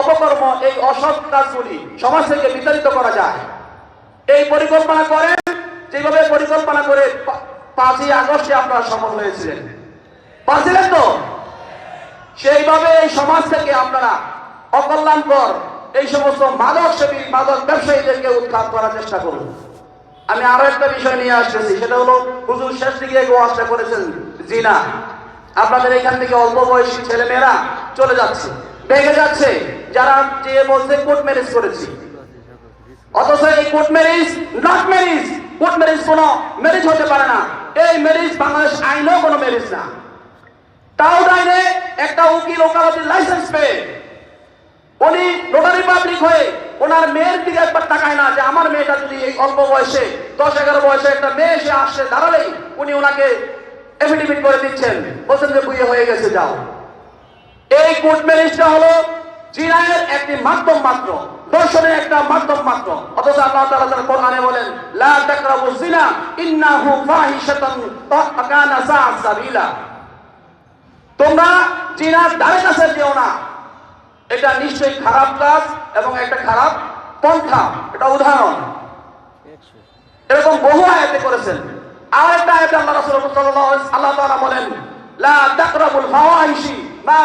অপকর্ম, এই অসৎ কাজগুলি সমাজ থেকে বিতাড়িত করা যায়। এই পরিকল্পনা করেন যেভাবে পরিকল্পনা করে পাঁচই আগস্টে আপনারা সফল হয়েছিলেন। পারছিলেন তো? সেইভাবে এই সমাজ থেকে আপনারা অকল্যাণকর এই সমস্ত মাদক সেবী, মাদক ব্যবসায়ীদেরকে উৎখাত করার চেষ্টা করুন। আমি আরও একটা বিষয় নিয়ে আসতেছি, সেটা হলো হুজুর শেষ দিকে ওয়াজটা করেছেন জিনা। আপনাদের এখান থেকে অল্প বয়সী ছেলেমেয়েরা চলে যাচ্ছে, ভেঙে যাচ্ছে। যারা যে বলছে কোর্ট ম্যারেজ করেছি। অথচ এই court marriage not marriage court marriage কোনো ম্যারেজ হতে পারে না। এই ম্যারেজ বাংলাদেশ আইনেও কোনো ম্যারেজ না। তাও আইনে একটা উকিল ওকালতির লাইসেন্স পেয়ে উনি নোটারি পাবলিক হয়ে ওনার মেয়ের দিকে একবার তাকায় না যে আমার মেয়েটা যদি এই অল্প বয়সে, দশ এগারো বয়সে একটা মেয়ে এসে আসছে দাঁড়ালেই উনি ওনাকে এফিডেভিট করে দিচ্ছেন। বলছেন যে, বুয়ে হয়ে গেছে, যাও। এই কোর্ট ম্যারেজটা হলো জিনায়ের একটি মাধ্যম মাত্র, দর্শনের একটা মাধ্যম মাত্র। অথচ আল্লাহ তাআলা তার কোরআনে বলেন, লা তাকরাবু জিনা ইন্নাহু ফাহিশাতান ওয়া কানা সাআ সাবিলা। তোমরা জিনার ধারে কাছে যেও না। এটা নিশ্চয়ই খারাপ কাজ এবং একটা খারাপ পন্থা। এটা উদাহরণ। এরকম বহু আয়াতে করেছেন। আর একটা আয়াতে আল্লাহ রাসূল সাল্লাল্লাহু আলাইহি আল্লাহ বলেন, লা তাকরাবুল ফাওয়াহিশি। মা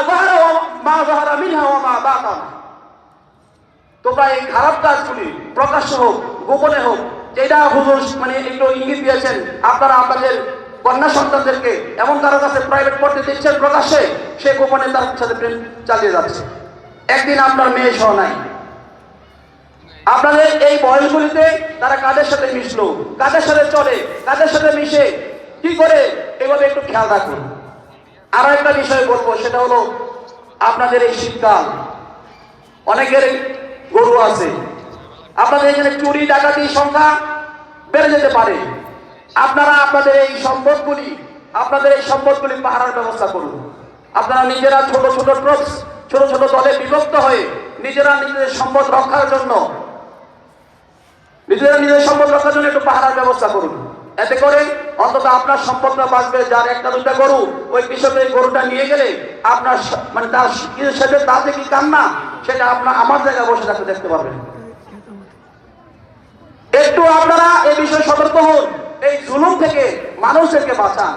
তোমরা এই খারাপ কাজগুলি প্রকাশ্য হোক, গোপনে হোক, যেটা হুজুর মানে একটু ইঙ্গিত দিয়েছেন, আপনারা আপনাদের কন্যা সন্তানদেরকে এমন কারও কাছে প্রাইভেট পড়তে দিচ্ছেন প্রকাশ্যে, সে গোপনে তার সাথে প্রেম চালিয়ে যাচ্ছে। একদিন আপনার মেয়ে সহ নাই। আপনাদের এই বয়সগুলিতে তারা কাদের সাথে মিশলো, কাদের সাথে চলে, কাদের সাথে মিশে, কি করে, এভাবে একটু খেয়াল রাখুন। আরও একটা বিষয় বলব, সেটা হলো আপনাদের এই শীতকাল। অনেকের গরু আছে। আপনাদের এখানে চুরি ডাকাতি সংখ্যা বেড়ে যেতে পারে। আপনারা আপনাদের এই সম্পদগুলি, আপনাদের এই সম্পদগুলি পাহারার ব্যবস্থা করুন। আপনারা নিজেরা ছোট ছোট ট্রুপস, ছোট ছোট দলে বিভক্ত হয়ে নিজেরা নিজেদের সম্পদ রক্ষার জন্য, নিজেরা নিজেদের সম্পদ রক্ষার জন্য একটু পাহারার ব্যবস্থা করুন। এতে করে অন্তত আপনার সম্পদটা বাঁচবে, যার একটা দুটা গরু, ওই কৃষকের গরুটা নিয়ে গেলে আপনার মানে তার সাথে তাতে কি কান্না, সেটা আপনার আমার জায়গায় বসে থাকতে দেখতে পারবেন। একটু আপনারা এই বিষয়ে সতর্ক হন, এই জুলুম থেকে মানুষদেরকে বাঁচান।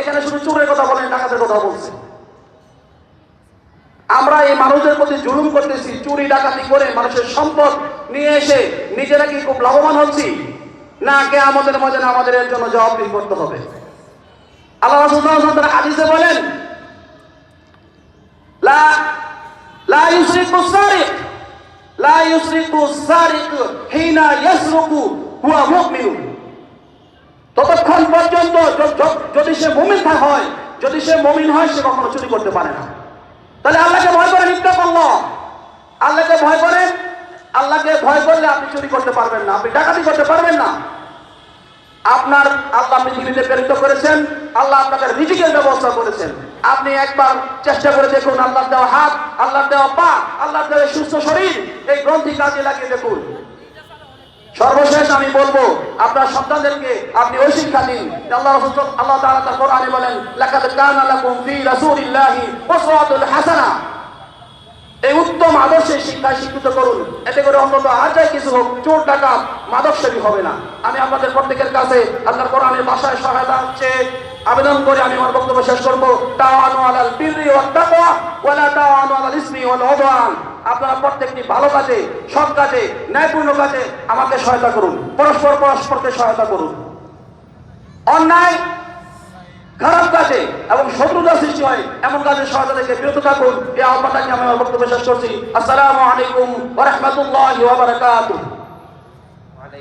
এখানে শুধু চোরের কথা বলেন, ডাকাতের কথা বলছে। এই মানুষদের প্রতি জুলুম করতেছি, চুরি, ডাকাতি করে মানুষের সম্পদ নিয়ে এসে নিজেরা কি খুব লাভবান হচ্ছি? না কে আমাদের মধ্যে আমাদের এর জন্য জবাবদিহি করতে হবে। আল্লাহ রাসূল সাল্লাল্লাহু হাদিসে বলেন, লা লা ইউসরিকু সারিক, লা ইউসরিকু সারিক হিনা ইয়াসরুকু হুয়া মুমিন ততক্ষণ পর্যন্ত যদি সে মুমিন হয়, যদি সে মুমিন হয়, সে কখনো চুরি করতে পারে না। তাহলে আল্লাহকে আল্লাহকে ভয় করে? আল্লাহকে ভয় করলে আপনি চুরি করতে পারবেন না, আপনি ডাকাতি করতে পারবেন না। আপনার আল্লাহ পৃথিবীতে প্রেরিত করেছেন, আল্লাহ আপনাকে রিজিকের ব্যবস্থা করেছেন। আপনি একবার চেষ্টা করে দেখুন আল্লাহ দেওয়া হাত আল্লাহ দেওয়া পা আল্লাহ দেওয়া সুস্থ শরীর, এই গ্রন্থি কাজে লাগিয়ে দেখুন। সর্বশেষ আমি বলব, আপনার সন্তানদেরকে আপনি ওই শিক্ষা দিন। আল্লাহ আল্লাহ তাআলা কোরআনে বলেন, লাকাদ কানা হাসানা। এই উত্তম আদর্শের শিক্ষায় শিক্ষিত করুন। এতে করে অন্তত আর যাই কিছু হোক, চোর টাকা মাদক সেবী হবে না। আমি আপনাদের প্রত্যেকের কাছে আল্লাহর কোরআনের ভাষায় সহায়তা হচ্ছে আবেদন করে আমি আমার বক্তব্য শেষ করব। আপনারা প্রত্যেকটি ভালো কাজে, সৎ কাজে, ন্যায়পূর্ণ কাজে আমাকে সহায়তা করুন। পরস্পর পরস্পরকে সহায়তা করুন। অন্যায় খারাপ কাজে এবং শত্রুতা সৃষ্টি হয়, এমন কাজে সহায়তা থেকে বিরত থাকুন। এই আহ্বানটাকে আমি আমার বক্তব্য শেষ করছি। আসসালামু আলাইকুম ওরহমতুল্লাহ